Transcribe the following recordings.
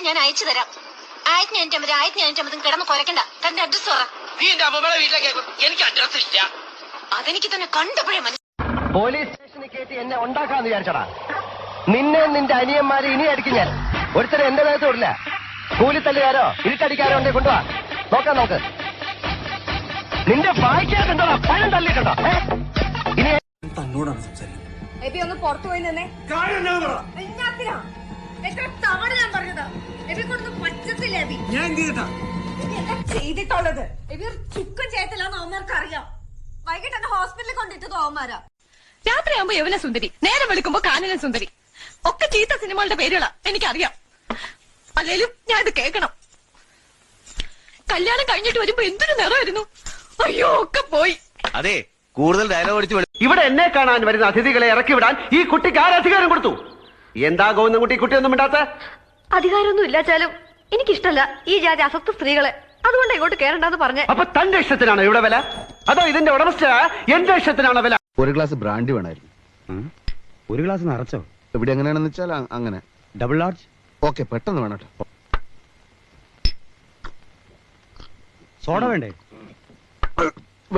അയച്ചു തരാം. ആയിരത്തി അഞ്ഞൂറ്റമ്പത് ആയിരത്തി അഞ്ഞൂറ്റമ്പതും കിടന്ന് കുരക്കണ്ട തന്റെ അഡ്രസ് പറ നീ എന്റെ അമ്മമ്മയുടെ വീട്ടിലേക്ക് എനിക്ക് അഡ്രസ് ഇഷ്ട അതെനിക്ക് തന്നെ കണ്ടപ്പോഴേ മനസ്സിലായി. പോലീസ് സ്റ്റേഷനിൽ കയറ്റി എന്നെ ഉണ്ടാക്കാന്ന് വിചാരിച്ചടാ നിന്നെ നിന്റെ അനിയന്മാരെ ഇനി അടിക്കും ഞാൻ. ഒരുത്തരം എന്റെ നേരത്തെ വിടില്ല. കൂലിത്തല്ലുകാരോ ഇരുട്ടടിക്കാരോ ഉണ്ടെ കൊണ്ടുവാ. നോക്കാം നോക്ക് നിന്റെ വായിക്കാറുണ്ടോ പഴം തള്ളിയിട്ടുണ്ടോ? ഇനി തന്നോടാണ് സംസാരിക്കുന്നത്. ഒന്ന് പുറത്തു പോയി നിന്നേ? എത്ര തവണ ഞാൻ ചെയ്തിട്ടുള്ളത്? ചുക്കും ചെയ്യത്തില്ലെന്ന് അവന്മാർക്ക് അറിയാം വൈകിട്ട് എന്നെ ഹോസ്പിറ്റലിൽ കൊണ്ടിട്ടത് അവന്മാരാ. രാത്രിയാകുമ്പോ യവന സുന്ദരി നേരം വെളുക്കുമ്പോ കാനന സുന്ദരി. ഒക്കെ ചീത്ത സിനിമകളുടെ പേരുകളാ എനിക്കറിയാം. അല്ലേലും ഞാൻ ഇത് കേൾക്കണം. കല്യാണം കഴിഞ്ഞിട്ട് വരുമ്പോ എന്തൊരു നിറമായിരുന്നു. അയ്യോ ഒക്കെ പോയി. അതെ കൂടുതൽ ഡയലോഗ് അടിച്ചു വെളി- ഇവിടെ എന്നെ കാണാൻ വരുന്ന അതിഥികളെ ഇറക്കി വിടാൻ ഈ കുട്ടിക്ക് ആരധികാരം അധികാരം കൊടുത്തു? എന്താ ഗോവിന്ദൻ കുട്ടി കുട്ടിയൊന്നും മിണ്ടാത്ത? അധികാരമൊന്നും ഇല്ലാച്ചാലും എനിക്കിഷ്ടല്ല ഈ ജാതി അസക്ത സ്ത്രീകളെ. അതുകൊണ്ട് ഇങ്ങോട്ട് കേറണ്ടെന്ന് പറഞ്ഞേ. അപ്പൊ തന്റെ ഇഷ്ടത്തിനാണോ ഇവിടെ വില? അതോ ഇതിന്റെ ഉടമസ്ഥ എന്റെ ഇഷ്ടത്തിനാണോ വില? ഒരു ഗ്ലാസ് ബ്രാൻഡി വേണമായിരുന്നു ഒരു ഗ്ലാസ് നിറച്ചോ? ഇവിടെ എങ്ങനെയാണെന്ന് വെച്ചാൽ അങ്ങനെ. ഡബിൾ ലാർജ് ഓക്കെ പെട്ടെന്ന് വേണം കേട്ടോ. സോഡ വേണ്ടേ?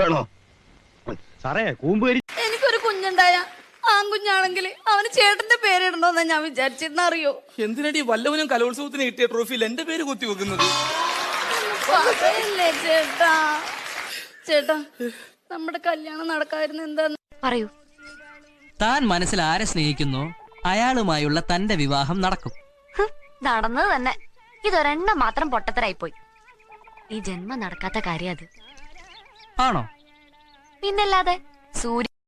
വേണോ? സാറേ കൂമ്പ് ആൺകുഞ്ഞാണെങ്കിൽ അവന് ചേട്ടന്റെ പേരിടണോന്നാ ഞാൻ വിചാരിച്ചിരുന്ന അറിയോ? എന്തിനടി വല്ലവനും കലോത്സവത്തിന് കിട്ടിയ ട്രോഫിയിൽ എന്റെ പേര് കുത്തി വെക്കുന്നത്? പറയല്ലേ ചേട്ടാ? ചേട്ടാ നമ്മുടെ കല്യാണം നടക്കായിരുന്നു എന്താന്ന്? പറയൂ. താൻ മനസ്സിൽ ആരെ സ്നേഹിക്കുന്നോ? അയാളുമായുള്ള തന്റെ വിവാഹം നടക്കും. നടന്നത് തന്നെ. ഇതൊരെണ്ണം മാത്രം പൊട്ടത്തരായി പോയി ഈ ജന്മം നടക്കാത്ത കാര്യം അത്. ആണോ? പിന്നല്ലാതെ സൂര്യ